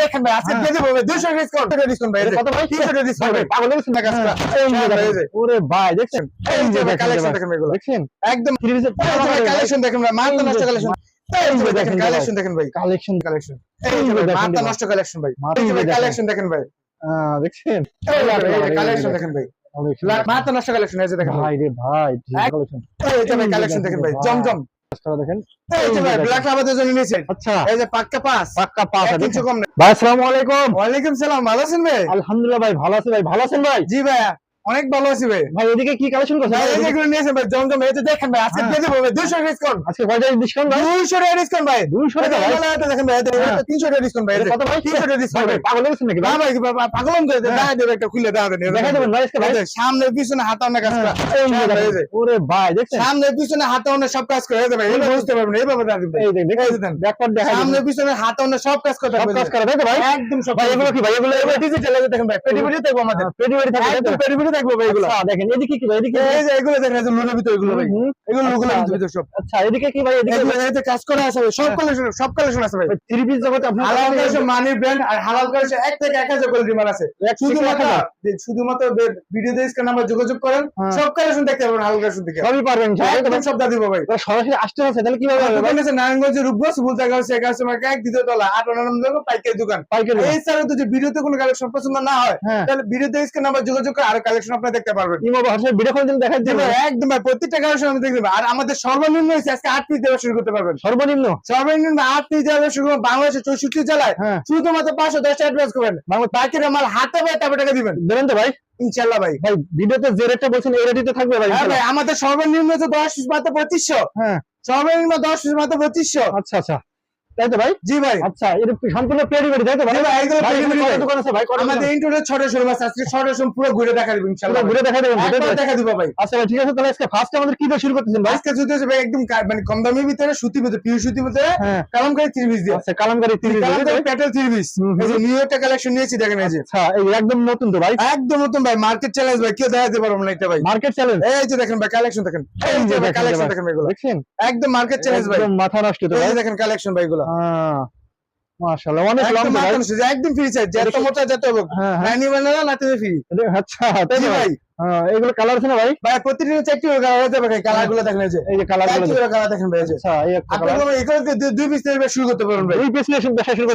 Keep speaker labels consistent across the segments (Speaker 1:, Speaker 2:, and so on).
Speaker 1: দেখেন ভাই আজকে
Speaker 2: হ্যাঁ।
Speaker 1: দিয়ে দেবো ভাই 200 ডিসকাউন্ট ডিসকাউন্ট ভাই
Speaker 2: কত ভাই?
Speaker 1: 300 ডিসকাউন্ট ভাই পাগল হয়েছেন না কাজটা
Speaker 2: এই যে
Speaker 1: হ্যাঁ, ভাই,
Speaker 2: দেখেন। ওরে ভাই দেখছেন
Speaker 1: এই যে
Speaker 2: দেখেন,
Speaker 1: কালেকশন দেখেন ভাই এগুলো
Speaker 2: দেখছেন
Speaker 1: একদম
Speaker 2: সিরিজে
Speaker 1: কালেকশন দেখেন ভাই নষ্ট কালেকশন এই যে দেখেন কালেকশন দেখেন ভাই
Speaker 2: কালেকশন
Speaker 1: কালেকশন এই যে ভাই মাথা নষ্ট কালেকশন ভাই
Speaker 2: দেখেন।
Speaker 1: কালেকশন দেখেন ভাই
Speaker 2: দেখছেন
Speaker 1: কালেকশন দেখেন ভাই। মাথা নষ্ট কালেকশন এই যে দেখেন ভাই
Speaker 2: রে ভাই কালেকশন
Speaker 1: এই যে কালেকশন দেখেন ভাই জমজম
Speaker 2: দেখেন।
Speaker 1: এই যে ভাই ব্ল্যাক রাবাতের জন্য নিয়েছেন।
Speaker 2: আচ্ছা।
Speaker 1: এই যে পাক্কা পাস।
Speaker 2: পাক্কা
Speaker 1: কিছু কম না।
Speaker 2: ভাই আসসালামু আলাইকুম।
Speaker 1: সালাম ভালো আছেন ভাই?
Speaker 2: আলহামদুলিল্লাহ ভাই ভালো আছি ভাই ভালো আছেন ভাই?
Speaker 1: জি ভাইয়া। অনেক ভালো আছি ভাই
Speaker 2: ভাই এদিকে কি কালেকশন করছেন
Speaker 1: ভাই এই যে এগুলো নিয়েছেন ভাই জমজম এই যে দেখেন ভাই আজকে
Speaker 2: হ্যাঁ।
Speaker 1: দিয়ে দেবো ভাই 200 ডিসকাউন্ট
Speaker 2: আজকে কয়টা ডিসকাউন্ট ভাই
Speaker 1: 200 টাকা ডিসকাউন্ট ভাই
Speaker 2: 200 টাকা ভাই
Speaker 1: এই এটা দেখেন ভাই এটা
Speaker 2: হ্যাঁ।
Speaker 1: 300 টাকা ডিসকাউন্ট ভাই এই
Speaker 2: কত ভাই
Speaker 1: 300 টাকা ডিসকাউন্ট ভাই
Speaker 2: পাগল হয়েছেন নাকি
Speaker 1: না
Speaker 2: ভাই
Speaker 1: ভাই বাবা, পাগলম করে
Speaker 2: হ্যাঁ।
Speaker 1: দেখা দেবে একটা খুলে দেখা দেবে
Speaker 2: দেখা দেবেন ভাই আজকে ভাই
Speaker 1: সামনে পিছনে হাতে অনেক কাজ করে
Speaker 2: এই
Speaker 1: হ্যাঁ, এই।
Speaker 2: ওরে ভাই দেখছেন
Speaker 1: সামনে পিছনে হাতে অনেক সব কাজ করে এই ভাই এইভাবে বুঝতে পারবেন না, এইভাবে দেখা দিবেন
Speaker 2: এই দেখ
Speaker 1: এই যে দেন।
Speaker 2: ব্যাকপার্ট দেখা
Speaker 1: সামনে পিছনে হাতে অনেক সব কাজ করে
Speaker 2: সব
Speaker 1: থাকবে
Speaker 2: কাজ করে তো ভাই
Speaker 1: একদম সব
Speaker 2: ভাই এগুলো কি ভাই এগুলো
Speaker 1: ডিজিটাল এই যে দেখেন ভাই পেটি থাকবে আমাদের
Speaker 2: পেটি পেটি
Speaker 1: ভাই এগুলো।
Speaker 2: আচ্ছা দেখেন এদিকে কি ভাই এদিকে
Speaker 1: এই যে এগুলো দেখেন এই যে লোনের ভিতরে এগুলো ভাই। এগুলো লোনের
Speaker 2: আচ্ছা,
Speaker 1: সব।
Speaker 2: আচ্ছা এদিকে কি ভাই এদিকে
Speaker 1: এতে কাজ করা আছে ভাই, সব কালেকশন সব কালেকশন আছে ভাই।
Speaker 2: থ্রি পিস জগতে আপনার
Speaker 1: হালাল কালেকশন মানি ব্র্যান্ড আর হালাল কালেকশন এক থেকে এক হাজার করে ডিমান্ড আছে। শুধুমাত্র
Speaker 2: এক হাজার।
Speaker 1: যে শুধুমাত্র ভিডিও দিয়ে স্ক্যান নাম্বার যোগাযোগ করেন
Speaker 2: হ্যাঁ।
Speaker 1: সব কালেকশন দেখতে পারবেন হালাল কালেকশন
Speaker 2: সবই পারবেন
Speaker 1: একদম
Speaker 2: ভাই। সরাসরি আসতে তাহলে কীভাবে হবে ভাই?
Speaker 1: দোকান আছে নারায়ণগঞ্জের রূপগঞ্জ ভুলতা গাঁও শেখ কাস্টমার এক দ্বিতীয় তলা আট অনানন্দ পাইকারি দোকান।
Speaker 2: পাইকারি
Speaker 1: এই ছাড়া তো ভিডিওতে কোনো কালেকশন পছন্দ না হয়
Speaker 2: হ্যাঁ।
Speaker 1: তাহলে স্ক্যান নাম্বার যোগাযোগ করে আরও কালেকশন আপনারা দেখতে পারবেন।
Speaker 2: ইমো ভিডিও কল দিলে দেখা
Speaker 1: জি ভাই, একদম ভাই প্রত্যেকটা কালেকশন আমি দেখতে পাবো। আর আমাদের সর্বনিম্ন হয়েছে আজকে আট পিস দেওয়া শুরু করতে পারবেন।
Speaker 2: সর্বনিম্ন?
Speaker 1: সর্বনিম্ন আট পিস দেওয়া শুরু করবেন বাংলাদেশের চৌষট্টি জেলায়
Speaker 2: হ্যাঁ।
Speaker 1: শুধুমাত্র পাঁচশো দশ অ্যাডভান্স করবেন। মাল হাতে তারপর টাকা দিবেন।
Speaker 2: দেবেন তো ভাই?
Speaker 1: ইনশাল্লাহ ভাই।
Speaker 2: ভাই ভিডিওতে যে বলছেন এই তো থাকবে ভাই
Speaker 1: হ্যাঁ ভাই আমাদের সর্বনিম্ন হচ্ছে দশ পিস মাত্র পঁচিশশো।
Speaker 2: হ্যাঁ।
Speaker 1: সর্বনিম্ন দশ পিস মাত্র পঁচিশশো।
Speaker 2: আচ্ছা আচ্ছা। তাই তো ভাই?
Speaker 1: জি ভাই।
Speaker 2: আচ্ছা এটা সম্পূর্ণ পেরি পেরি তাই তো ভাই?
Speaker 1: ভাই, একদম
Speaker 2: ভাই,
Speaker 1: পেরি পেরি
Speaker 2: কত দোকান আছে ভাই?
Speaker 1: আমাদের ইন্টারনেট ছটা শোরুম আছে আজকে ছটা শোরুম পুরো ঘুরে দেখা দিবেন
Speaker 2: পুরো ঘুরে দেখা দেবেন
Speaker 1: একবার দেখা দিব ভাই।
Speaker 2: আচ্ছা ভাই ঠিক আছে তাহলে আজকে ফার্স্ট আমাদের কি দিয়ে শুরু করতেছেন ভাই?
Speaker 1: আজকে যদি হচ্ছে ভাই একদম মানে কম দামের ভিতরে সুতির ভিতরে পিউ সুতির ভিতরে
Speaker 2: হ্যাঁ।
Speaker 1: কালামকারী থ্রি পিস দিয়ে।
Speaker 2: আচ্ছা কালামকারী 30
Speaker 1: কালামকারী প্যাটেল থ্রি পিস
Speaker 2: হুম, হুম।
Speaker 1: এই যে নিউ একটা কালেকশন নিয়েছি দেখেন এই যে।
Speaker 2: আচ্ছা এই একদম নতুন তো ভাই?
Speaker 1: একদম নতুন ভাই মার্কেট চ্যালেঞ্জ ভাই কেউ দেখাতে পারব না এটা ভাই।
Speaker 2: মার্কেট চ্যালেঞ্জ
Speaker 1: এই যে দেখেন ভাই কালেকশন দেখেন। এই যে
Speaker 2: দেখেন
Speaker 1: কালেকশন দেখেন ভাই এগুলো। একদম মার্কেট চ্যালেঞ্জ ভাই।
Speaker 2: একদম মাথা নষ্ট তো ভাই।
Speaker 1: দেখেন কালেকশন ভাই এগুলো।
Speaker 2: হ্যাঁ মাশাআল্লাহ অনেক লম্বা
Speaker 1: একদম ফ্রি চাই যত মোটা যত হোক
Speaker 2: হ্যাঁ হ্যাঁ।
Speaker 1: না তুমি ফ্রি
Speaker 2: আচ্ছা তাই ভাই? এগুলো কালার আছে না ভাই?
Speaker 1: ভাই প্রতিদিন চারটি কালার হতে কালারগুলো দেখেন যে।
Speaker 2: এই যে
Speaker 1: কালারগুলো কালার দেখেন ভাই
Speaker 2: আচ্ছা এই একটা কালার
Speaker 1: কোনো দুই- পিস থেকে শুরু করতে পারবেন ভাই।
Speaker 2: দুই পিস নিয়ে শুরু করতে
Speaker 1: শুরু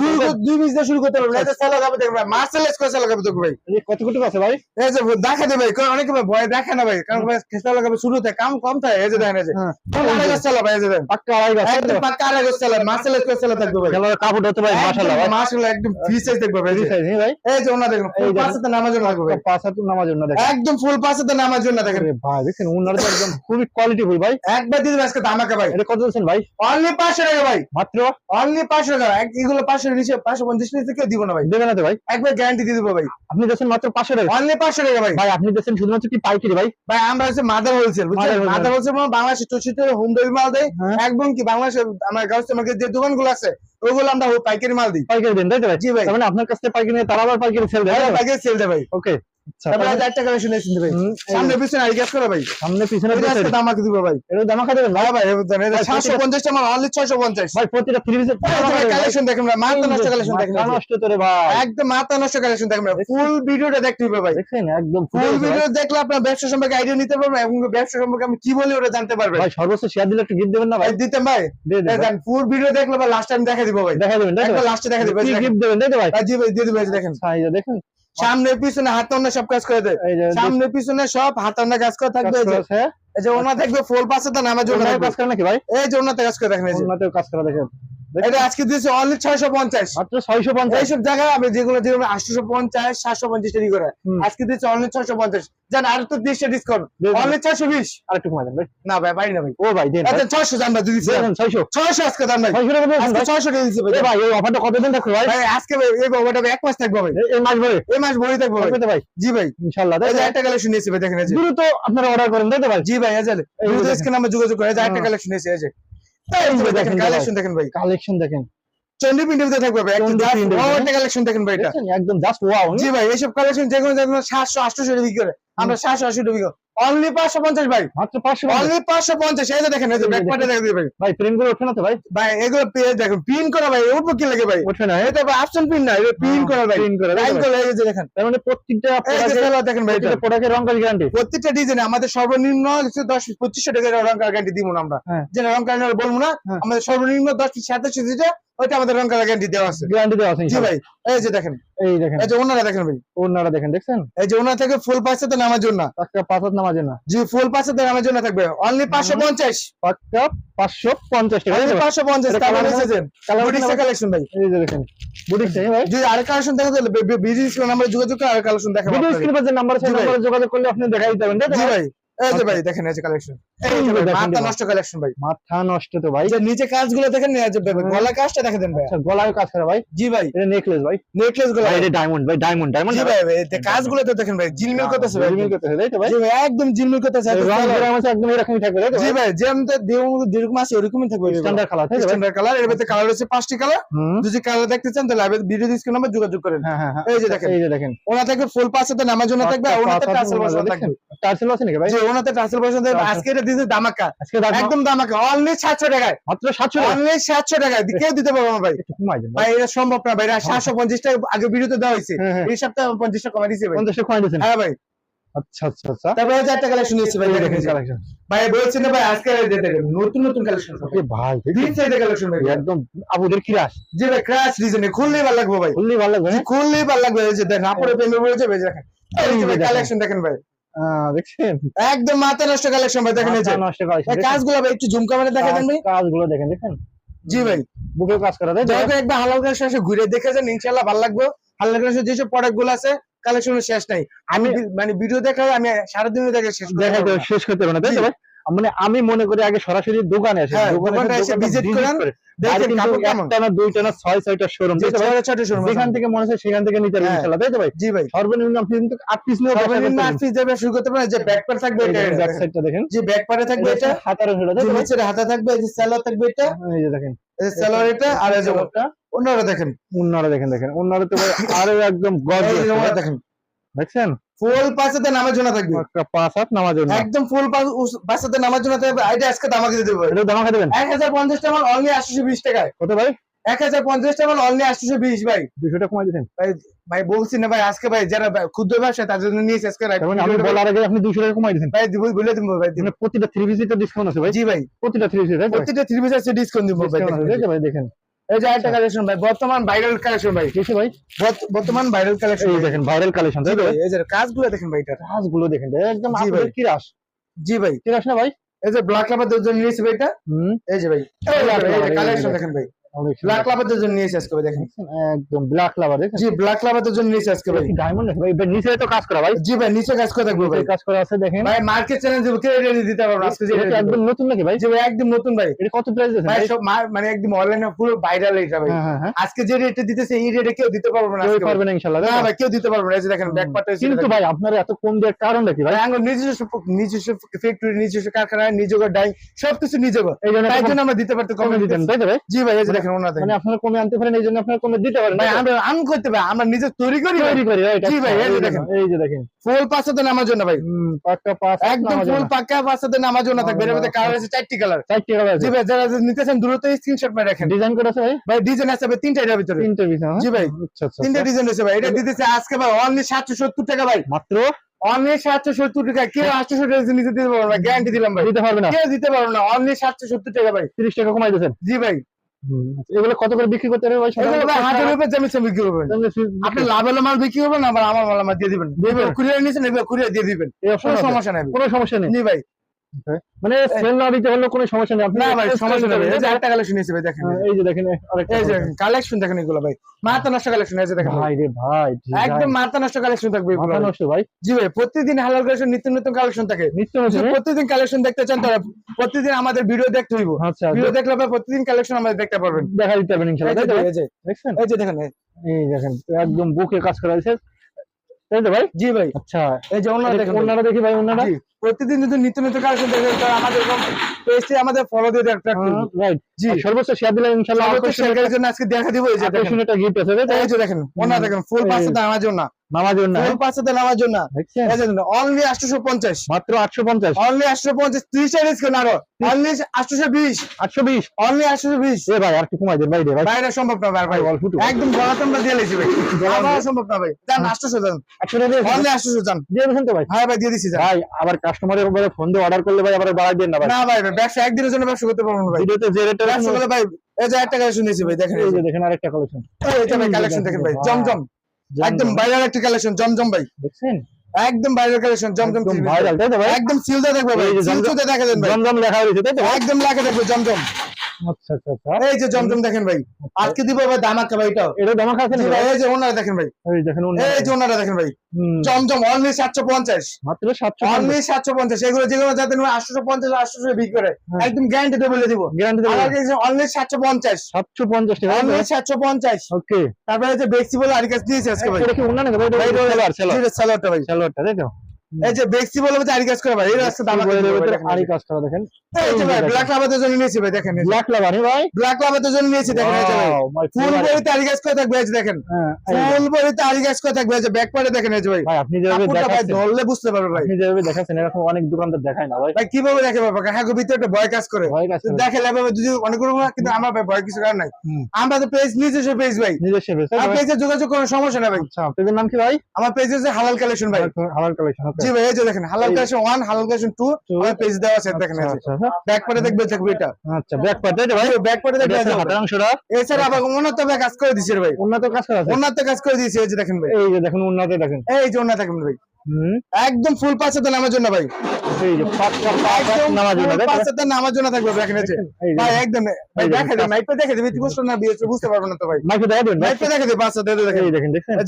Speaker 1: দুই পিস দিয়ে শুরু করতে পারবেন। এই সেল লাগাবে দেখবেন ভাই মার্সেল করে সেল লাগাবে দেখবেন ভাই।
Speaker 2: এই কত কোটি আছে ভাই?
Speaker 1: এই যে দেখা দেবে ভাই কারণ অনেকে ভয় দেখে না ভাই কারণ ভাই খেসা লাগাবে শুরুতে কাম কম থাকে এই যে দেখেন এই যে।
Speaker 2: হ্যাঁ।
Speaker 1: আড়াই গজ সেল ভাই এই যে দেখেন।
Speaker 2: পাক্কা আড়াই গাছ
Speaker 1: একদম পাক্কা আড়াই গজ সেল মার্সেল করে সেল থাকবে ভাই।
Speaker 2: খেলার কাপড় হতে ভাই মাশাআল্লাহ ভাই।
Speaker 1: একদম ফ্রি সাইজ দেখবে ভাই।
Speaker 2: ভাই।
Speaker 1: এই যে ওনা দেখুন। পাঁচতে নামার জন্য লাগবে ভাই।
Speaker 2: পাঁচ হাত নামার জন্য দেখেন।
Speaker 1: একদম ফুল পাঁচতে নামার জন্য দেখেন।
Speaker 2: ভাই দেখেন উনার তো একদম খুবই কোয়ালিটি ফুল ভাই।
Speaker 1: একবার দিদি আজকে দামাকা ভাই।
Speaker 2: এটা কত দিচ্ছেন ভাই?
Speaker 1: অনলি পাঁচশো টাকা ভাই।
Speaker 2: মাত্র?
Speaker 1: অনলি পাঁচশো টাকা। এক- এগুলো পাঁচশো নিচে পাঁচশো পঞ্চাশ নিচে কেউ দিব না ভাই।
Speaker 2: দেবে না তো ভাই।
Speaker 1: একবার গ্যারান্টি দিয়ে দেবো ভাই।
Speaker 2: আপনি দিচ্ছেন মাত্র পাঁচশো টাকা।
Speaker 1: অনলি পাঁচশো টাকা ভাই।
Speaker 2: ভাই আপনি দিচ্ছেন শুধুমাত্র কি পাইকারি ভাই?
Speaker 1: ভাই আমরা হচ্ছে মাদার হোলসেল বুঝছেন? মাদার হোলসেল মানে বাংলাদেশের চৌষট্টি হোম ডেলিভারি মাল দেয়।
Speaker 2: হ্যাঁ।
Speaker 1: একদম কি বাংলাদেশের আমার গাউসে মার্কেট যে দোকানগুলো আছে ওগুলো আমরা পাইকারি মাল দিই।
Speaker 2: পাইকারি দেন তাই তো? ভাই
Speaker 1: জি ভাই।
Speaker 2: মানে আপনার কাছ থেকে পাইকারি নিয়ে তারা আবার পাইকারি সেল দেয়
Speaker 1: আমরা পাইকারি সেল দেয় ভাই।
Speaker 2: ওকে আচ্ছা
Speaker 1: সামনে পিছনে আই গ্যাস করে ভাই।
Speaker 2: সামনে পিছনে
Speaker 1: দিব ভাই।
Speaker 2: এটা দেবেন ভাই
Speaker 1: হ্যাঁ ভাই
Speaker 2: ভাই,
Speaker 1: সাতশো পঞ্চাশ টাকা অনলি ছয়শো পঞ্চাশ।
Speaker 2: ভাই প্রতিটা থ্রি পিসের
Speaker 1: কালেকশন দেখেন ভাই মাথা নষ্ট কালেকশন দেখেন
Speaker 2: নষ্ট তো ভাই।
Speaker 1: একদম মাথা নষ্ট কালেকশন দেখেন ফুল ভিডিওটা দেখতে হবে ভাই।
Speaker 2: একদম
Speaker 1: ফুল ভিডিও দেখলে আপনার ব্যবসা সম্পর্কে আইডিয়া নিতে পারবেন এবং ব্যবসা সম্পর্কে আমি কি বলি ওটা জানতে পারবেন।
Speaker 2: ভাই সর্বোচ্চ শেয়ার দিলে একটু গিফট দেবেন না ভাই?
Speaker 1: দিতেন ভাই। ফুল ভিডিও দেখলে ভাই লাস্ট টাইম দেখা দিব ভাই
Speaker 2: দেখা দেবেন তাই তো
Speaker 1: একবার
Speaker 2: ভাই?
Speaker 1: লাস্টে দেখা দিব
Speaker 2: কি গিফট দেবেন তাই তো ভাই
Speaker 1: ভাই, জি ভাই দিয়ে দিবে দেখেন।
Speaker 2: আচ্ছা, দেখেন।
Speaker 1: সামনে পিছনে হাতান্না সব কাজ করে দেয়। সামনে পিছনে সব হাতান্না কাজ করে থাকবে এই যে। ওনা দেখবে ফুল পাশে তো নামার জন্য
Speaker 2: কাজ করে নাকি ভাই?
Speaker 1: এই যে ওনাতে কাজ করে দেখেন
Speaker 2: কাজ করা দেখেন।
Speaker 1: এটা আজকে দিয়েছে অনলি ছয়শো পঞ্চাশ।
Speaker 2: মাত্র ছয়শো পঞ্চাশ।
Speaker 1: এইসব জায়গায় আমি যেগুলো যেগুলো আটশো পঞ্চাশ সাতশো পঞ্চাশ টাকা করে আজকে দিচ্ছে অনলি ছয়শো পঞ্চাশ। জান আর তো তিরিশটা ডিসকাউন্ট অনলি ছয়শো বিশ।
Speaker 2: আর একটু ভাই।
Speaker 1: না ভাই পারি না ভাই।
Speaker 2: ও ভাই দেন
Speaker 1: আচ্ছা ছয়শো দাম ভাই
Speaker 2: দেন ছয়শো।
Speaker 1: ছয়শো আজকে দাম ভাই।
Speaker 2: ছয়শো টাকা
Speaker 1: ছয়শো টাকা দিচ্ছি ভাই।
Speaker 2: এই অফারটা কতদিন থাকবে ভাই?
Speaker 1: ভাই আজকে এই বাবাটা এক মাস থাকবে ভাই।
Speaker 2: এই- মাস ভরে।
Speaker 1: এই মাস ভরে থাকবে ভাই। জি ভাই। এই একটা কালেকশন নিয়েছি ভাই দেখেন
Speaker 2: দ্রুত আপনারা অর্ডার করেন তাই তো ভাই?
Speaker 1: জি ভাই নামে যোগাযোগ করে এই একটা। কালেকশন নিয়েছি এই যে।
Speaker 2: এই যে
Speaker 1: দেখেন। কালেকশন দেখেন ভাই।
Speaker 2: কালেকশন দেখেন।
Speaker 1: চন্ডী থাকবে ভাই একটা কালেকশন দেখেন ভাই এটা।
Speaker 2: একদম জাস্ট ওয়াও
Speaker 1: জি ভাই এইসব কালেকশন যে কোনো সাতশো আটশো টাকা বিক্রি করে। আমরা সাতশো আশি টাকা অনলি পাঁচশো পঞ্চাশ ভাই।
Speaker 2: মাত্র পাঁচশো পঞ্চাশ।
Speaker 1: অনলি পাঁচশো পঞ্চাশ। এই যে দেখেন এই যে
Speaker 2: এই যে
Speaker 1: ব্যাক পার্টে দেখেন ভাই।
Speaker 2: ভাই প্রিন্টগুলো ওঠে না তো ভাই?
Speaker 1: ভাই এগুলো দেখেন পিন করা ভাই উঠবো কি লাগে ভাই?
Speaker 2: ওঠে না
Speaker 1: এটা ভাই অপশন পিন না এটা পিন করা ভাই।
Speaker 2: প্রিন্ট করে
Speaker 1: করে এই যে দেখেন।
Speaker 2: তার মানে প্রত্যেকটা প্রোডাক্টে
Speaker 1: দেখেন ভাই এটা।
Speaker 2: প্রোডাক্টের রং কাজ গ্যারান্টি
Speaker 1: প্রত্যেকটা ডিজাইনে আমাদের সর্বনিম্ন হচ্ছে দশ পঁচিশশো টাকা রং কালার গ্যারান্টি দিব না আমরা।
Speaker 2: হ্যাঁ।
Speaker 1: যে রং কালার বলব না
Speaker 2: হ্যাঁ।
Speaker 1: আমাদের সর্বনিম্ন দশ পিস সাতাশি যেটা ওইটা আমাদের রং কালার গ্যারান্টি দেওয়া আছে।
Speaker 2: গ্যারান্টি দেওয়া আছে
Speaker 1: জি ভাই এই যে দেখেন।
Speaker 2: এই দেখেন।
Speaker 1: এই যে ওনারা দেখেন ভাই।
Speaker 2: ওনারা দেখেন দেখছেন?
Speaker 1: এই যে ওনার থেকে ফুল পাঁচশোতে নামার জন্য
Speaker 2: পাক্কা পাঁচ হাত জন্য। না
Speaker 1: জি ফুল পাঁচশোতে নামার জন্য থাকবে। অনলি পাঁচশো পঞ্চাশ।
Speaker 2: পাক্কা পাঁচশো পঞ্চাশ টাকা।
Speaker 1: পাঁচশো পঞ্চাশ কালেকশন ভাই।
Speaker 2: এই যে দেখেন
Speaker 1: কালেকশন দেখা যাবে। বিজনেস নাম্বার যোগাযোগ করে আরেক কালেকশন দেখাবো
Speaker 2: ভিডিও
Speaker 1: আপনাদের।
Speaker 2: স্ক্রিনে যে নাম্বার আছে নাম্বারে যোগাযোগ করলে আপনি দেখাই দিতে পারবেন তাই
Speaker 1: জি
Speaker 2: ভাই?
Speaker 1: ভাই এই যে
Speaker 2: আচ্ছা।
Speaker 1: ভাই দেখেন এই যে কালেকশন
Speaker 2: দেখেন
Speaker 1: মাথা
Speaker 2: ভাই।
Speaker 1: নষ্ট কালেকশন ভাই।
Speaker 2: মাথা নষ্ট তো ভাই।
Speaker 1: নিচে কাজগুলো দেখেন না যে গলা কাজটা দেখে দেন ভাই।
Speaker 2: আচ্ছা গলায় কাজ করে ভাই।
Speaker 1: জি ভাই।
Speaker 2: এটা নেকলেস ভাই। নেকলেসগুলো এটা ডায়মন্ড ভাই ডায়মন্ড ডায়মন্ড
Speaker 1: জি ভাই ভাই কাজগুলো তো দেখেন ভাই জিলমিল করতেছে ভাই।
Speaker 2: রিমিল করতেছে তাই তো ভাই?
Speaker 1: জি ভাই একদম জিলমিল করতেছে
Speaker 2: রং গ্রাম আছে একদম এরকমই থাকবে তাই তো
Speaker 1: জি ভাই? যেমন যেরকম আছে থাকবে
Speaker 2: স্ট্যান্ডার্ড কালার তাই
Speaker 1: স্ট্যান্ডার্ড কালারের ভিতরে কালার হচ্ছে পাঁচটি কালার যদি কালার দেখতে চান তাহলে ভিডিও নাম্বার যোগাযোগ করেন।
Speaker 2: হ্যাঁ হ্যাঁ হ্যাঁ।
Speaker 1: এই যে দেখেন।
Speaker 2: এই যে দেখেন।
Speaker 1: ওনা থেকে ফুল পাঁচশোতে নামার জন্য থাকবে আর ওনাতে টাসেল বসানো থাকবে।
Speaker 2: টার্সেল আছে নাকি ভাই?
Speaker 1: জি ওনাতে বসানো থাকবে
Speaker 2: আচ্ছা।
Speaker 1: আজকে এটা দামাকা।
Speaker 2: আজকে
Speaker 1: একদম দামাকা। অনলি সাতশো টাকায়।
Speaker 2: মাত্র 700
Speaker 1: অনলি সাতশো টাকায়। কেউ দিতে পারব না ভাই।
Speaker 2: দেন ভাই।
Speaker 1: এটা সম্ভব না ভাই। এটা সাতশো পঞ্চাশ টাকা আগে ভিডিওতে দেওয়া হয়েছে।
Speaker 2: হ্যাঁ হ্যাঁ।
Speaker 1: এই সপ্তাহে পঞ্চাশ টাকা কমাই দিয়েছে ভাই।
Speaker 2: 50 কমাই দিয়েছেন।
Speaker 1: হ্যাঁ ভাই।
Speaker 2: আচ্ছা আচ্ছা আচ্ছা।
Speaker 1: তারপরে হাজার কালেকশন নিয়েছে ভাই। দেখেন
Speaker 2: দেখেন
Speaker 1: এই যে।
Speaker 2: কালেকশন
Speaker 1: ভাই বলছেন ভাই আজকে যে নতুন নতুন কালেকশন
Speaker 2: ভাই
Speaker 1: তিন সাইডে কালেকশন ভাই।
Speaker 2: একদম আবুদের
Speaker 1: ভাই ক্রাশ ডিজাইনে খুললেই ভালো লাগবে ভাই।
Speaker 2: ভালো লাগবে
Speaker 1: খুললেই ভালো লাগবে। এই যে দেখেন আপরে প্রেমে যাবে দেখেন। এই যে ভাই কালেকশন দেখেন। ভাই।
Speaker 2: আহ, দেখছেন?
Speaker 1: একদম মাথা নষ্ট কালেকশন ভাই দেখেন এই যে।
Speaker 2: নষ্ট collection,
Speaker 1: কাজগুলো ভাই একটু জুম ক্যামেরা দেখা ভাই।
Speaker 2: কাজ- কাজগুলো দেখেন দেখেন।
Speaker 1: জি ভাই।
Speaker 2: বুকে কাজ করা তাই তো?
Speaker 1: দয়া একবার হালাল কালেকশন ঘুরে দেখে যান ইনশাআল্লাহ ভালো লাগবে। হালাল কালেকশন যেসব প্রোডাক্টগুলো আছে কালেকশনের শেষ নাই। আমি মানে ভিডিও দেখে আমি সারাদিন দেখে শেষ।
Speaker 2: শেষ করতে পারব না তাই মানে আমি মনে করি আগে সরাসরি দোকানে আসে
Speaker 1: হ্যাঁ,
Speaker 2: দোকানে
Speaker 1: এসে visit করেন, দেখেন কাপড় কেমন।
Speaker 2: একটা না দুইটা না ছয় ছয়টা শোরুম যেখান থেকে মনে হচ্ছে সেখান থেকে নিতে পারবেন
Speaker 1: হ্যাঁ।
Speaker 2: ইনশাআল্লাহ তাই তো ভাই?
Speaker 1: জি ভাই।
Speaker 2: সর্বনিম্ন আপনি কিন্তু পিস নিয়ে
Speaker 1: সর্বনিম্ন piece যাবে শুরু করতে পারেন যে ব্যাক পার্ট থাকবে এটা।
Speaker 2: ব্যাক সাইডটা দেখেন।
Speaker 1: যে ব্যাক পার্টে থাকবে
Speaker 2: এটা। হাতার তো ভাই?
Speaker 1: নিচের হাতে থাকবে এই যে সেলার থাকবে এটা।
Speaker 2: এই যে দেখেন।
Speaker 1: এই সেলার এটা আর এই যে
Speaker 2: ওটা।
Speaker 1: অন্যরা দেখেন।
Speaker 2: উন্নারা দেখেন দেখেন। উন্নারা তো ভাই আরও একদম গর্জিয়াস
Speaker 1: দেখেন।
Speaker 2: দেখছেন?
Speaker 1: ফুল পাঁচেতে নামার জন্য থাকবে।
Speaker 2: একটা পাঁচ হাত নামার জন্য।
Speaker 1: একদম ফুল পাঁচতে নামার জন্য থাকবে। এটা আজকে দেবো
Speaker 2: এটা দাম দেবেন।
Speaker 1: এক হাজার পঞ্চাশ টাকা অনলি আটশো বিশ টাকায়।
Speaker 2: কত ভাই?
Speaker 1: এক হাজার পঞ্চাশ টাকা অনলি আটশো বিশ ভাই।
Speaker 2: দুশো টাকা কমাই
Speaker 1: ভাই ভাই বলছি না ভাই আজকে ভাই যারা ক্ষুদ্র ব্যবসা তার জন্য নিয়েছে আজকে
Speaker 2: মানে আমি বলার আগে আপনি দুশো টাকা কমাই দিচ্ছেন
Speaker 1: ভাই বলে দিব ভাই
Speaker 2: মানে প্রতিটা থ্রি পিসের ডিসকাউন্ট আছে ভাই।
Speaker 1: জি ভাই।
Speaker 2: প্রতিটা থ্রি পিসের
Speaker 1: প্রত্যেকটা থ্রি পিস আছে ডিসকাউন্ট দিব ভাই দেখেন। এই যে একটা কালেকশন ভাই বর্তমান ভাইরাল কালেকশন ভাই।
Speaker 2: কিছু ভাই?
Speaker 1: বর্তমান ভাইরাল কালেকশন
Speaker 2: এই দেখেন ভাইরাল কালেকশন তাই
Speaker 1: এই যে কাজগুলো দেখেন ভাই এটা।
Speaker 2: কাজগুলো দেখেন একদম আপনাদের
Speaker 1: ভাই।
Speaker 2: কি রাস
Speaker 1: জি ভাই।
Speaker 2: কি রাস না ভাই?
Speaker 1: এই যে ব্ল্যাক লাভার জন্য নিয়েছে ভাই এটা। এই যে ভাই কালেকশন দেখেন ভাই। ব্ল্যাক
Speaker 2: সুন্দর।
Speaker 1: জন্য নিয়েছে আজকে ভাই দেখেন।
Speaker 2: একদম ব্ল্যাক লাভার
Speaker 1: জি ব্ল্যাক লাভার জন্য নিয়েছে আজকে ভাই।
Speaker 2: ডায়মন্ড ভাই। এবার নিচে তো কাজ করা ভাই।
Speaker 1: জি ভাই নিচে কাজ করে থাকবে ভাই।
Speaker 2: কাজ করা আছে দেখেন।
Speaker 1: ভাই মার্কেট চ্যালেঞ্জ দিব কে রেডি দিতে পারব আজকে যে
Speaker 2: এটা একদম নতুন নাকি ভাই?
Speaker 1: জি ভাই একদম নতুন ভাই।
Speaker 2: এটা কত প্রাইস দিয়েছেন
Speaker 1: ভাই
Speaker 2: ভাই?
Speaker 1: সব মানে একদম অনলাইনে পুরো ভাইরাল এটা ভাই। আজকে যে রেটে দিতেছে এই রেটে কেউ দিতে পারবে না
Speaker 2: কেউ
Speaker 1: আজকে
Speaker 2: পারবে না ইনশাআল্লাহ
Speaker 1: না ভাই কেউ দিতে পারবে না। এই যে দেখেন ব্যাক পার্টে
Speaker 2: কিন্তু ভাই আপনার এত কম দেওয়ার কারণটা কি ভাই?
Speaker 1: নিজস্ব নিজস্ব ফ্যাক্টরি নিজস্ব কারখানা নিজস্ব ডাই সবকিছু নিজস্ব তাই জন্য আমরা দিতে পারতে
Speaker 2: কমে দিতেন
Speaker 1: দিতেন
Speaker 2: তাই তো ভাই?
Speaker 1: জি ভাই এই যে দেখেন
Speaker 2: মানে আপনারা কমে আনতে পারেন এই জন্য আপনারা কমে দিতে পারেন।
Speaker 1: ভাই আমরা আম করতে আমরা নিজে তৈরি করি
Speaker 2: তৈরি করি
Speaker 1: জি ভাই,
Speaker 2: আচ্ছা,
Speaker 1: এই যে দেখেন।
Speaker 2: এই যে দেখেন।
Speaker 1: ফুল পাঁচশোতে নামার জন্য ভাই।
Speaker 2: পাক্কা পাঁচ
Speaker 1: একদম ফুল। পাক্কা পাঁচশোতে নামার জন্য থাকবে। এর মধ্যে কালার আছে চারটি কালার
Speaker 2: চারটি কালার
Speaker 1: জি ভাই যারা যারা নিতেছেন দ্রুত স্ক্রিনশট মেরে রাখেন।
Speaker 2: ডিজাইন করে আছে ভাই?
Speaker 1: ভাই ডিজাইন আছে ভাই তিনটা এটার ভিতরে।
Speaker 2: তিনটে পিস হ্যাঁ?
Speaker 1: জি ভাই
Speaker 2: আচ্ছা আচ্ছা।
Speaker 1: তিনটা। ডিজাইন আছে ভাই। এটা দিতেছে আজকে ভাই অনলি সাতশো সত্তর টাকা ভাই।
Speaker 2: মাত্র?
Speaker 1: অনলি সাতশো সত্তর টাকা। কেউ আটশো টাকা নিচে দিতে পারবে না গ্যারান্টি দিলাম ভাই।
Speaker 2: দিতে পারবে না।
Speaker 1: কেউ দিতে পারবে না অনলি সাতশো সত্তর টাকা ভাই।
Speaker 2: তিরিশ টাকা কমাই দিয়েছেন।
Speaker 1: জি ভাই।
Speaker 2: এগুলো কত করে বিক্রি করতে হবে ভাই
Speaker 1: হাজার দামে বিক্রি করবেন। আপনি লাভ হলে মাল বিক্রি করবেন আবার আমার মাল আমার দিয়ে দিবেন। কুরিয়ার নিয়েছেন কুরিয়ার দিয়ে দিবেন। কোনো সমস্যা নেই
Speaker 2: কোনো সমস্যা নেই।
Speaker 1: ভাই।
Speaker 2: মানে সেল না দিতে হলে কোনো সমস্যা নেই। আপনি
Speaker 1: না ভাই সমস্যা নেই। এই যে একটা কালেকশন নিয়েছে ভাই দেখেন।
Speaker 2: হ্যাঁ, এই যে দেখেন আরেকটা
Speaker 1: এই যে কালেকশন দেখেন এগুলো ভাই। মাথা নষ্ট কালেকশন যে দেখেন। ভাই।
Speaker 2: রে ভাই
Speaker 1: একদম মাথা নষ্ট কালেকশন থাকবে এগুলো।
Speaker 2: মাথা
Speaker 1: ভাই।
Speaker 2: নষ্ট ভাই
Speaker 1: জি ভাই প্রতিদিন হালাল কালেকশন নিত্য নতুন কালেকশন থাকে।
Speaker 2: নিত্য নতুন
Speaker 1: প্রতিদিন কালেকশন দেখতে চান তাহলে প্রতিদিন আমাদের ভিডিও দেখতে হইব।
Speaker 2: আচ্ছা
Speaker 1: ভিডিও দেখলে আপনারা প্রতিদিন কালেকশন আমাদের দেখতে পারবেন।
Speaker 2: দেখা দিতে পারবেন ইনশাআল্লাহ তাই তো ভাই?
Speaker 1: এই যে।
Speaker 2: দেখছেন?
Speaker 1: এই যে দেখেন এই।
Speaker 2: দেখেন একদম বুকে কাজ করা হয়েছে। তাই তো ভাই?
Speaker 1: জি ভাই।
Speaker 2: আচ্ছা।
Speaker 1: এই যে ওনারা দেখেন।
Speaker 2: ওনারা দেখি ভাই ওনারা।
Speaker 1: প্রতিদিন যদি নিত্য নিত্য কালেকশন দেখে তো আমাদের পেজটি আমাদের ফলো দিয়ে
Speaker 2: রাইট
Speaker 1: জি।
Speaker 2: সর্বোচ্চ শেয়ার দিলে ইনশাআল্লাহ
Speaker 1: সর্বোচ্চ
Speaker 2: আকর্ষণীয়
Speaker 1: শেয়ারের জন্য আজকে দেখা দিব এই যে দেখেন।
Speaker 2: একটা গিফট আছে?
Speaker 1: এই যে দেখেন ওনা দেখেন ফুল পাঁচশো আমার জন্য।
Speaker 2: জন্য
Speaker 1: ফুল নামার জন্য। এই যে অনলি আটশোশো পঞ্চাশ।
Speaker 2: মাত্র আটশো পঞ্চাশ।
Speaker 1: অনলি এর ডিসকাউন্ট আরও অনলি আটশোশো বিশ।
Speaker 2: আটশো বিশ।
Speaker 1: অনলি আটশোশো বিশ।
Speaker 2: এ ভাই আর কি কমাই দেন ভাই। ভাই
Speaker 1: সম্ভব না ভাই ভাই। একদম গলা তোমরা দিয়ে লেছি ভাই।
Speaker 2: গলা
Speaker 1: সম্ভব না ভাই।
Speaker 2: হ্যাঁ। আটশো টাকা দিয়ে
Speaker 1: অনলি আটশোশো যান।
Speaker 2: দিয়ে দিয়েছেন তো ভাই।
Speaker 1: হ্যাঁ ভাই দিয়ে দিছি
Speaker 2: ভাই আবার কাস্টমারের উপরে ফোন দিয়ে অর্ডার করলে ভাই আবার বাড়াই দেন না ভাই।
Speaker 1: না ভাই ব্যবসা একদিনের জন্য ব্যবসা করতে পারব না ভাই।
Speaker 2: ভিডিওতে যে রেটটা
Speaker 1: ব্যবসা করলে ভাই এই যে একটা কালেকশন নিয়েছি ভাই দেখেন এই যে।
Speaker 2: দেখেন আরেকটা কালেকশন
Speaker 1: এই যে ভাই কালেকশন দেখেন ভাই জমজম। একদম ভাইরাল একটা কালেকশন জমজম ভাই।
Speaker 2: দেখছেন?
Speaker 1: একদম ভাইরাল কালেকশন জমজম
Speaker 2: ভাইরাল তাই তো ভাই?
Speaker 1: একদম সিলদা দেখবে ভাই সিলদা দেখা দেন ভাই।
Speaker 2: জমজম লেখা রয়েছে তাই তো?
Speaker 1: একদম লাগে দেখবে জমজম।
Speaker 2: আচ্ছা আচ্ছা আচ্ছা।
Speaker 1: এই যে জমজম দেখেন ভাই। আজকে দিব ভাই দামাকা ভাই এটাও।
Speaker 2: এটা দামা খাচ্ছেন
Speaker 1: ভাই, এই যে ওনারা দেখেন ভাই।
Speaker 2: এই দেখেন অন্য
Speaker 1: এই যে ওনারা দেখেন ভাই। জমজম অনলি সাতশো পঞ্চাশ।
Speaker 2: মাত্র সাতশো
Speaker 1: অনলি সাতশো পঞ্চাশ। এগুলো যেগুলো যাতে বিক্রি করে।
Speaker 2: হ্যাঁ।
Speaker 1: একদম গ্যারান্টি দিয়ে বলে দিব।
Speaker 2: গ্যারান্টি
Speaker 1: অনলি সাতশো পঞ্চাশ।
Speaker 2: সাতশো পঞ্চাশ টাকা।
Speaker 1: অনলি সাতশো পঞ্চাশ।
Speaker 2: ওকে
Speaker 1: তারপরে যে আরিকাস দিয়েছে আজকে ভাই।
Speaker 2: এটা কি অন্য ভাই?
Speaker 1: ভাই, এটা
Speaker 2: সেলার সেলার
Speaker 1: সালোয়ারটা ভাই।
Speaker 2: সেলারটা তাই তো?
Speaker 1: এই যে বেক্সি বলে আরিকাস করে ভাই দাম
Speaker 2: আরি কাজ করা দেখেন।
Speaker 1: এই যে ভাই ব্ল্যাক জন্য নিয়েছি ভাই দেখেন।
Speaker 2: ব্ল্যাক ভাই?
Speaker 1: ব্ল্যাক জন্য নিয়েছি দেখেন এই যে ভাই। ফুল. বড়িতে আরিকাস করে থাকবে এই যে দেখেন। ফুল বড়িতে করে থাকবে এই যে ব্যাক পার্টে দেখেন এই যে ভাই।
Speaker 2: ভাই আপনি যেভাবে দেখাচ্ছেন।
Speaker 1: ধরলে বুঝতে পারবে ভাই।
Speaker 2: আপনি যেভাবে দেখাচ্ছেন এরকম অনেক দোকানদার দেখায় না ভাই।
Speaker 1: ভাই কীভাবে দেখে বাবা হ্যাঁ ভিতরে একটা ভয় কাজ করে।
Speaker 2: কাজ।
Speaker 1: দেখে লেবে যদি অনেক রকম কিন্তু আমার ভাই ভয় কিছু কারণ নাই। আমরা তো পেজ নিজস্ব পেজ ভাই।
Speaker 2: নিজস্ব বেশ
Speaker 1: আর পেজে যোগাযোগ করার সমস্যা নাই ভাই।
Speaker 2: আচ্ছা আপনাদের নাম কি ভাই?
Speaker 1: আমার পেজ হচ্ছে হালাল কালেকশন ভাই।
Speaker 2: হালাল কালেকশন
Speaker 1: জি ভাই এই যে দেখেন হালাল
Speaker 2: এই-
Speaker 1: কালেকশন ওয়ান হালাল কালেকশন টু আমার পেজ দেওয়া আছে দেখেন এই যে।
Speaker 2: আচ্ছা
Speaker 1: ব্যাক পার্টে দেখবে দেখবে এটা
Speaker 2: আচ্ছা ব্যাক পার্ট তো ভাই?
Speaker 1: ব্যাক পার্টে দেখবে
Speaker 2: এটা হাতের অংশটা।
Speaker 1: এছাড়া আবার উন্নত ভাই কাজ করে রে ভাই।
Speaker 2: উন্নত কাজ করা আছে।
Speaker 1: উন্নত কাজ করে দিয়েছে এই যে দেখেন ভাই।
Speaker 2: এই যে দেখুন উন্নত দেখেন।
Speaker 1: এই যে উন্নত দেখেন ভাই। একদম ফুল পাঁচশো নামার জন্য ভাই।
Speaker 2: এই তো?
Speaker 1: নামার জন্য থাকবে এই
Speaker 2: এই
Speaker 1: ভাই একদম ভাই দেখে দেন নাইটটা দেখে দিবি বুঝতে না বিয়ে বুঝতে পারবে না তো ভাই।
Speaker 2: মাইকে দেখা ভাই?
Speaker 1: নাইটটা দেখে দিবি দিয়ে দেখেন।
Speaker 2: দেখেন
Speaker 1: এই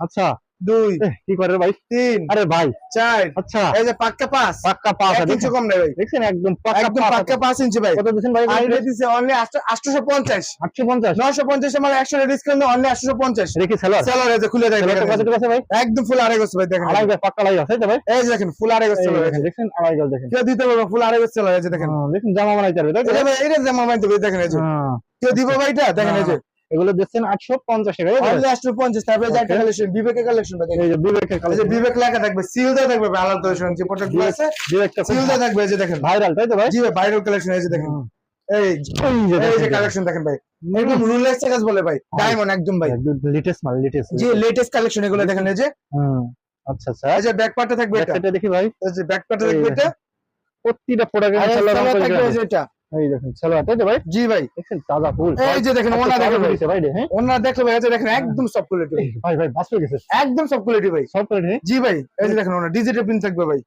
Speaker 2: আচ্ছা।
Speaker 1: দুই।
Speaker 2: কি করে ভাই?
Speaker 1: তিন।
Speaker 2: আরে ভাই।
Speaker 1: চার।
Speaker 2: আচ্ছা।
Speaker 1: এই যে পাক্কা পাঁচ।
Speaker 2: পাক্কা পাঁচ
Speaker 1: কম নেই ভাই।
Speaker 2: দেখছেন একদম পাক্কা
Speaker 1: একদম পাক্কা পাঁচ ইঞ্চি ভাই।
Speaker 2: কত ভাই?
Speaker 1: দিছে অনলি ডিসকাউন্ট
Speaker 2: রেখে সেলার
Speaker 1: সেলার এই যে খুলে দেয়
Speaker 2: সেলারটা কত আছে ভাই?
Speaker 1: একদম ফুল আড়াই গেছে ভাই দেখেন
Speaker 2: আড়াই গাছ পাক্কা লাই আছে তাই তো ভাই?
Speaker 1: এই যে দেখেন ফুল আড়াই গেছে
Speaker 2: এই দেখেন আড়াই গাছ দেখেন।
Speaker 1: কেউ দিতে পারবে ফুল আড়াই গেছে এই যে দেখেন।
Speaker 2: দেখুন জামা বানাইতে পারবে
Speaker 1: দেখেন এই যে। কেউ দিব ভাই এটা দেখেন এই যে।
Speaker 2: এগুলো দেখছেন আটশো পঞ্চাশ টাকা তাই তো?
Speaker 1: অনলি আটশো পঞ্চাশ তারপরে একটা কালেকশন বিবেকের দেখেন।
Speaker 2: বিবেকের কালেকশন
Speaker 1: বিবেক লেখা থাকবে সিল দেওয়া থাকবে ভাই, আলাদা কালেকশন যে প্রোডাক্ট আছে
Speaker 2: বিবেকটা
Speaker 1: সিল থাকবে এই যে দেখেন।
Speaker 2: ভাইরাল তাই তো ভাই?
Speaker 1: জি ভাই বাইরের কালেকশন এই যে দেখেন। এই
Speaker 2: এই যে
Speaker 1: এই যে
Speaker 2: দেখেন।
Speaker 1: কালেকশন দেখেন ভাই। একদম রুলেস কাজ বলে ভাই ডায়মন্ড একদম ভাই।
Speaker 2: লেটেস্ট মাল লেটেস্ট
Speaker 1: জি লেটেস্ট কালেকশন এগুলো দেখেন এই যে।
Speaker 2: আচ্ছা আচ্ছা।
Speaker 1: এই যে ব্যাক থাকবে এটা।
Speaker 2: দেখি ভাই।
Speaker 1: এই যে ব্যাক থাকবে এটা।
Speaker 2: প্রতিটা
Speaker 1: এটা।
Speaker 2: এই দেখুন সালোয়ার তাই তো ভাই?
Speaker 1: জি ভাই।
Speaker 2: দেখছেন তাজা ফুল।
Speaker 1: এই যে দেখেন ওনা ভাই।
Speaker 2: ভাই রে, হ্যাঁ?
Speaker 1: ওনা দেখলে ভাই এই দেখেন একদম সব কোয়ালিটি
Speaker 2: ভাই। ভাই বাস হয়ে গেছে।
Speaker 1: একদম সব কোয়ালিটি ভাই।
Speaker 2: সব কোয়ালিটি
Speaker 1: জি ভাই এই যে দেখেন ওনা ডিজিটাল প্রিন্ট থাকবে ভাই।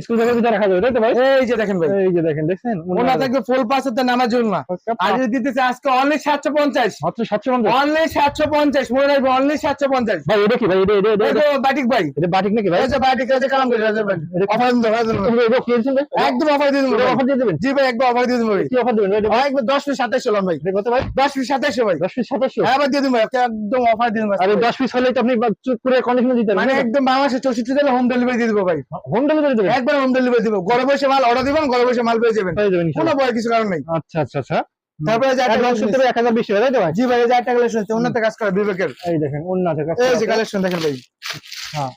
Speaker 2: স্কুল থেকে ভিতরে রাখা যাবে তাই তো ভাই?
Speaker 1: এই যে দেখেন ভাই।
Speaker 2: এই যে দেখেন দেখছেন?
Speaker 1: ওনা থাকবে ফুল পাঁচের নামার জন্য আর যদি দিতেছে আজকে অনলি সাতশো পঞ্চাশ।
Speaker 2: মাত্র সাতশো পঞ্চাশ?
Speaker 1: অনলি সাতশো পঞ্চাশ মনে রাখবে অনলি সাতশো পঞ্চাশ।
Speaker 2: ভাই এটা কি ভাই? এটা এটা এটা-
Speaker 1: বাটিক ভাই।
Speaker 2: এটা বাটিক নাকি ভাই?
Speaker 1: বাটিক আছে কালাম করে রাজা ভাই অফার দিন
Speaker 2: এটা- এটা কি?
Speaker 1: একদম অফার দিয়ে।
Speaker 2: অফার দিয়ে দেবেন?
Speaker 1: জি ভাই একদম অফার দিয়ে দেবো ভাই।
Speaker 2: কি অফার দেবেন? ভাই
Speaker 1: একদম দশ পিস সাতাইশ হলাম ভাই।
Speaker 2: কত ভাই?
Speaker 1: দশ পিস সাতাইশো ভাই।
Speaker 2: দশ পিস সাতাশশো
Speaker 1: হ্যাঁ ভাই দিয়ে দিন ভাই একদম অফার দিয়ে দিন
Speaker 2: আর এই দশ পিস হলে তো আপনি করে কন্ডিশনে দিতে
Speaker 1: মানে একদম বাংলাদেশের চৌষট্টি জেলা হোম ডেলিভারি দিয়ে দিবো ভাই।
Speaker 2: হোম ডেলিভারি দেবেন?
Speaker 1: একবার হোম ডেলিভারি দিব। ঘরে বসে মাল অর্ডার দিবেন ঘরে বসে মাল পেয়ে যাবেন। কোনো ভয় কিছু কারণ নেই।
Speaker 2: আচ্ছা আচ্ছা আচ্ছা।
Speaker 1: তারপরে জি ভাই কালেকশন আছে উন্নত কাজ করা বিবেকের।
Speaker 2: এই দেখেন
Speaker 1: এই যে কালেকশন দেখেন ভাই।
Speaker 2: হ্যাঁ।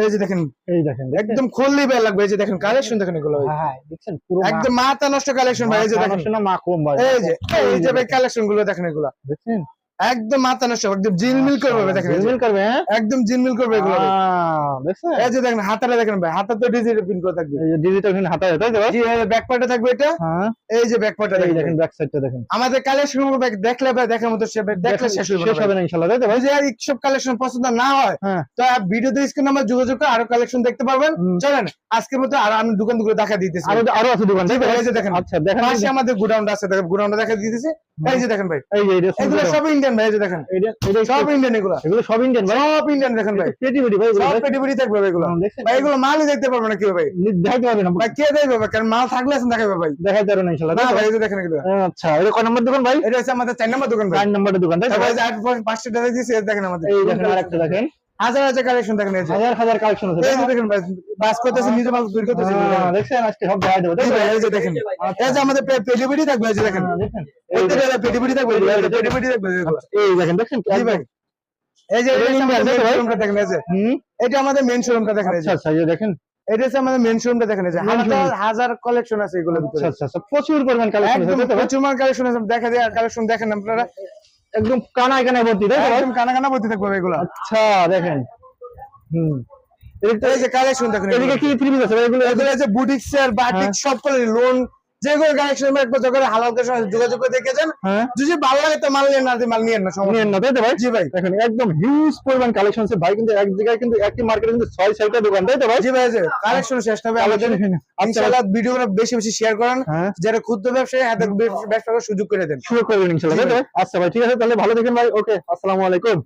Speaker 1: এই যে দেখেন।
Speaker 2: এই দেখেন
Speaker 1: একদম খুললি ভাই লাগবে এই যে দেখেন কালেকশন দেখেন এগুলো।
Speaker 2: হ্যাঁ, হ্যাঁ, দেখছেন পুরো
Speaker 1: একদম মাথা নষ্ট কালেকশন ভাই এই যে দেখেন।
Speaker 2: না মা কম ভাই।
Speaker 1: এই যে এই যে ভাই কালেকশনগুলো দেখেন এগুলো।
Speaker 2: দেখছেন?
Speaker 1: একদম মাথা নষ্ট একদম করবে দেখেন
Speaker 2: ঝিলমিল করবে হ্যাঁ?
Speaker 1: একদম করবে এগুলো। এই যে দেখেন হাতাটা দেখেন ভাই হাতা তো ডিজিটাল প্রিন্ট করে থাকবে।
Speaker 2: ডিজিটাল হাতা তাই তো
Speaker 1: জি ব্যাক থাকবে এটা।
Speaker 2: হ্যাঁ।
Speaker 1: এই যে ব্যাক দেখেন
Speaker 2: ব্যাক সাইডটা দেখেন।
Speaker 1: আমাদের কালেকশন দেখলে ভাই দেখার মতো সে দেখলে শেষ হবে
Speaker 2: শেষ হবে না ইনশাআল্লাহ তাই তো ভাই?
Speaker 1: যদি সব কালেকশন পছন্দ না হয়
Speaker 2: হ্যাঁ।
Speaker 1: তো ভিডিওতে স্ক্রিন নাম্বার যোগাযোগ করে আরও কালেকশন দেখতে পারবেন। চলেন আজকের মতো আর আমি দোকান দোকান দেখা দিতেছি।
Speaker 2: আরও আরও আছে দোকান
Speaker 1: এই যে দেখেন
Speaker 2: আচ্ছা দেখেন
Speaker 1: পাশে আমাদের গোডাউন আছে দেখেন গোডাউনটা দেখা দিতেছি। এই যে দেখেন ভাই।
Speaker 2: এই যে
Speaker 1: এগুলো সব ইন্ডিয়ান ভাই দেখেন। সব ইন্ডিয়ান এগুলো।
Speaker 2: এগুলো সব ইন্ডিয়ান ভাই।
Speaker 1: সব ইন্ডিয়ান দেখেন ভাই।
Speaker 2: ক্রিয়েটিভিটি ভাই
Speaker 1: সব
Speaker 2: ভাই।
Speaker 1: পেটি পেটি থাকবে ভাই এগুলো। ভাই এগুলো মালই দেখতে পারবে না কেউ ভাই।
Speaker 2: দেখাইতে না।
Speaker 1: ভাই কে দেখবে ভাই? কারণ মাল থাকলে আসেন দেখাবে ভাই।
Speaker 2: দেখাইতে পারবেন না ইনশাআল্লাহ
Speaker 1: না ভাই
Speaker 2: ভাই?
Speaker 1: এই দেখেন এগুলো।
Speaker 2: আচ্ছা এটা কয় নম্বর দোকান ভাই?
Speaker 1: এটা হচ্ছে আমাদের চার নম্বর দোকান ভাই।
Speaker 2: চার নম্বরের দোকান তাই ভাই?
Speaker 1: এই যে আট পাঁচটা টাকা দিয়েছি দেখেন আমাদের।
Speaker 2: এই দেখেন আরেকটা দেখেন।
Speaker 1: হাজার হাজার কালেকশন দেখেন
Speaker 2: হাজার হাজার কালেকশন আছে
Speaker 1: এই দেখেন বাস করতেছে নিজে মাল করতেছে
Speaker 2: হ্যাঁ, দেখছেন আজকে সব দেখাই দেবো
Speaker 1: এই যে দেখেন এই যে আমাদের পে- পেটিপিটি থাকবে এই যে দেখেন
Speaker 2: হ্যাঁ, এই যে-
Speaker 1: প্রত্যেকটা পেটিপিটি থাকবে পেটিপিটি থাকবে
Speaker 2: এই দেখেন দেখছেন
Speaker 1: জি ভাই এই যে? শোরুমটা দেখেন এই যে এটা আমাদের মেন শোরুমটা দেখেন
Speaker 2: আচ্ছা আচ্ছা এই যে দেখেন
Speaker 1: এটা হচ্ছে আমাদের মেন শোরুমটা দেখেন এই যে হাজার হাজার কালেকশন আছে এগুলোর
Speaker 2: আচ্ছা
Speaker 1: ভিতরে
Speaker 2: আচ্ছা আচ্ছা প্রচুর পরিমাণ কালেকশন আছে
Speaker 1: প্রচুর মাল কালেকশন আছে দেখা যায় কালেকশন দেখেন আপনারা
Speaker 2: একদম কানায় কানায় ভর্তি তাই
Speaker 1: একদম কানা কানা ভর্তি থাকবে এগুলো।
Speaker 2: আচ্ছা দেখেন। হুম। এদিকে
Speaker 1: কালেকশন দেখেন
Speaker 2: এদিকে কি থ্রি পিস আছে এগুলো
Speaker 1: এগুলো আছে বুটিক্স এর বাটিক। সব করে লোন যেগুলো কালেকশন একবার যখন হালালকের সঙ্গে যোগাযোগ করে দেখেছেন
Speaker 2: হ্যাঁ।
Speaker 1: যদি ভালো লাগে তো মাল নিয়ে না মাল নিয়ে না সমস্যা
Speaker 2: নিয়েন না তাই ভাই?
Speaker 1: জি ভাই।
Speaker 2: দেখেন একদম হিউজ পরিমাণ কালেকশন আছে ভাই কিন্তু এক জায়গায় কিন্তু একই মার্কেটে কিন্তু ছয় ছয়টা দোকান তাই তো ভাই?
Speaker 1: জি ভাই কালেকশন শেষ হবে ইনশাআল্লাহ ভিডিওগুলো বেশি বেশি শেয়ার করেন।
Speaker 2: হ্যাঁ।
Speaker 1: যারা ক্ষুদ্র ব্যবসায়ী হাতে ব্যবসা করার সুযোগ করে দেন।
Speaker 2: ইনশাআল্লাহ ভাই? আচ্ছা ভাই ঠিক আছে তাহলে ভালো দেখেন ভাই। ওকে আসসালামু আলাইকুম।